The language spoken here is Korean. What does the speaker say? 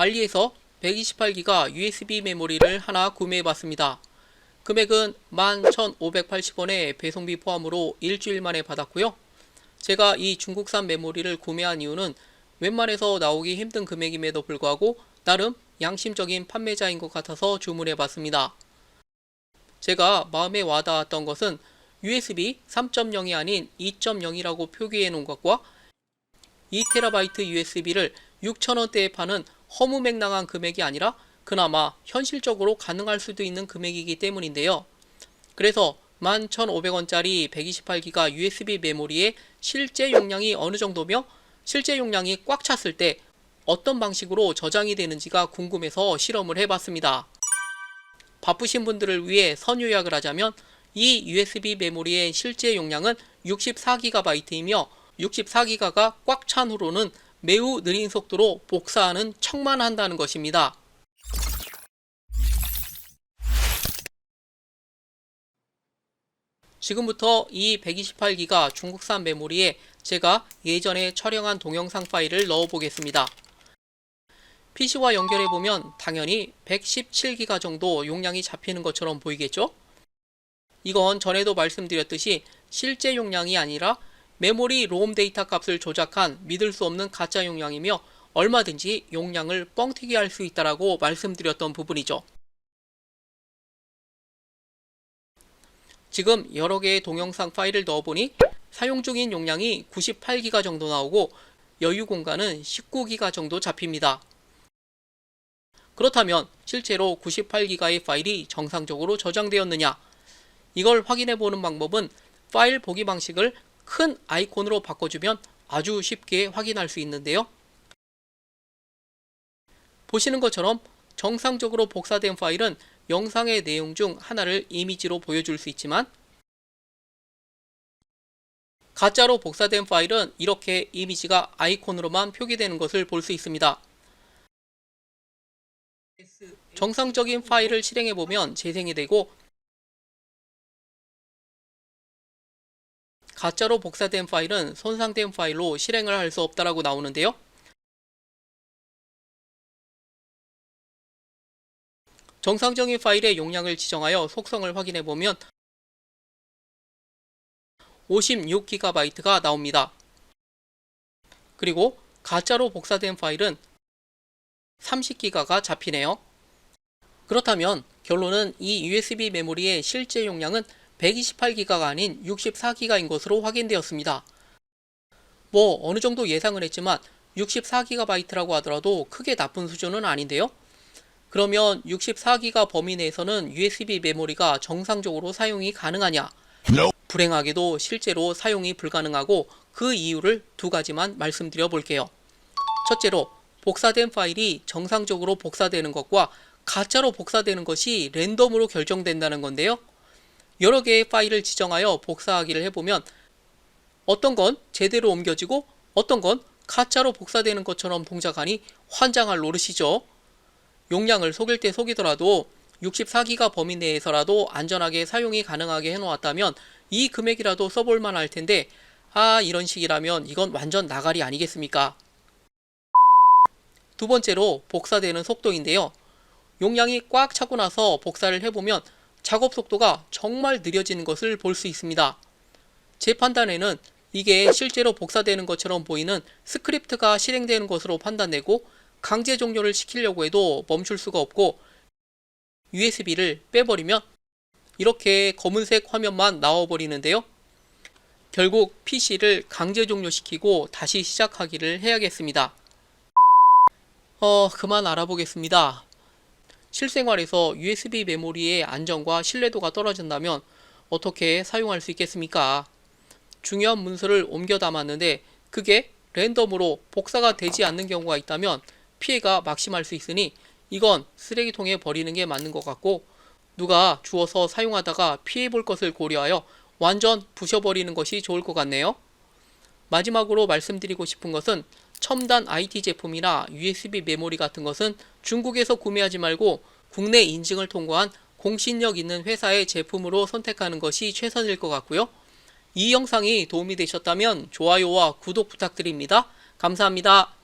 알리에서 128기가 USB 메모리를 하나 구매해 봤습니다. 금액은 11,580원에 배송비 포함으로 일주일 만에 받았고요. 제가 이 중국산 메모리를 구매한 이유는 웬만해서 나오기 힘든 금액임에도 불구하고 나름 양심적인 판매자인 것 같아서 주문해 봤습니다. 제가 마음에 와닿았던 것은 USB 3.0이 아닌 2.0이라고 표기해 놓은 것과 2TB USB를 6,000원대에 파는 허무맹랑한 금액이 아니라 그나마 현실적으로 가능할 수도 있는 금액이기 때문인데요. 그래서 11,500원짜리 128기가 USB 메모리의 실제 용량이 어느 정도며 실제 용량이 꽉 찼을 때 어떤 방식으로 저장이 되는지가 궁금해서 실험을 해봤습니다. 바쁘신 분들을 위해 선요약을 하자면 이 USB 메모리의 실제 용량은 64GB이며 64기가가 꽉 찬 후로는 매우 느린 속도로 복사하는 척만 한다는 것입니다. 지금부터 이 128기가 중국산 메모리에 제가 예전에 촬영한 동영상 파일을 넣어 보겠습니다. PC와 연결해 보면 당연히 117기가 정도 용량이 잡히는 것처럼 보이겠죠? 이건 전에도 말씀드렸듯이 실제 용량이 아니라 메모리 롬 데이터 값을 조작한 믿을 수 없는 가짜 용량이며 얼마든지 용량을 뻥튀기 할 수 있다라고 말씀드렸던 부분이죠. 지금 여러 개의 동영상 파일을 넣어보니 사용 중인 용량이 98기가 정도 나오고 여유 공간은 19기가 정도 잡힙니다. 그렇다면 실제로 98기가의 파일이 정상적으로 저장되었느냐? 이걸 확인해 보는 방법은 파일 보기 방식을 큰 아이콘으로 바꿔주면 아주 쉽게 확인할 수 있는데요. 보시는 것처럼 정상적으로 복사된 파일은 영상의 내용 중 하나를 이미지로 보여줄 수 있지만 가짜로 복사된 파일은 이렇게 이미지가 아이콘으로만 표기되는 것을 볼 수 있습니다. 정상적인 파일을 실행해 보면 재생이 되고 가짜로 복사된 파일은 손상된 파일로 실행을 할 수 없다라고 나오는데요. 정상적인 파일의 용량을 지정하여 속성을 확인해 보면 56GB가 나옵니다. 그리고 가짜로 복사된 파일은 30기가가 잡히네요. 그렇다면 결론은 이 USB 메모리의 실제 용량은 128기가가 아닌 64기가인 것으로 확인되었습니다. 뭐 어느 정도 예상을 했지만 64GB라고 하더라도 크게 나쁜 수준은 아닌데요. 그러면 64기가 범위 내에서는 USB 메모리가 정상적으로 사용이 가능하냐? 불행하게도 실제로 사용이 불가능하고 그 이유를 두 가지만 말씀드려 볼게요. 첫째로 복사된 파일이 정상적으로 복사되는 것과 가짜로 복사되는 것이 랜덤으로 결정된다는 건데요. 여러 개의 파일을 지정하여 복사하기를 해보면 어떤 건 제대로 옮겨지고 어떤 건 가짜로 복사되는 것처럼 동작하니 환장할 노릇이죠. 용량을 속일 때 속이더라도 64기가 범위 내에서라도 안전하게 사용이 가능하게 해놓았다면 이 금액이라도 써볼 만 할 텐데 아 이런 식이라면 이건 완전 나가리 아니겠습니까? 두 번째로 복사되는 속도인데요. 용량이 꽉 차고 나서 복사를 해보면 작업 속도가 정말 느려지는 것을 볼 수 있습니다. 제 판단에는 이게 실제로 복사되는 것처럼 보이는 스크립트가 실행되는 것으로 판단되고 강제 종료를 시키려고 해도 멈출 수가 없고 USB를 빼버리면 이렇게 검은색 화면만 나와버리는데요. 결국 PC를 강제 종료시키고 다시 시작하기를 해야겠습니다. 어, 그만 알아보겠습니다. 실생활에서 USB 메모리의 안정과 신뢰도가 떨어진다면 어떻게 사용할 수 있겠습니까? 중요한 문서를 옮겨 담았는데 그게 랜덤으로 복사가 되지 않는 경우가 있다면 피해가 막심할 수 있으니 이건 쓰레기통에 버리는 게 맞는 것 같고 누가 주워서 사용하다가 피해 볼 것을 고려하여 완전 부셔버리는 것이 좋을 것 같네요. 마지막으로 말씀드리고 싶은 것은 첨단 IT 제품이나 USB 메모리 같은 것은 중국에서 구매하지 말고 국내 인증을 통과한 공신력 있는 회사의 제품으로 선택하는 것이 최선일 것 같고요. 이 영상이 도움이 되셨다면 좋아요와 구독 부탁드립니다. 감사합니다.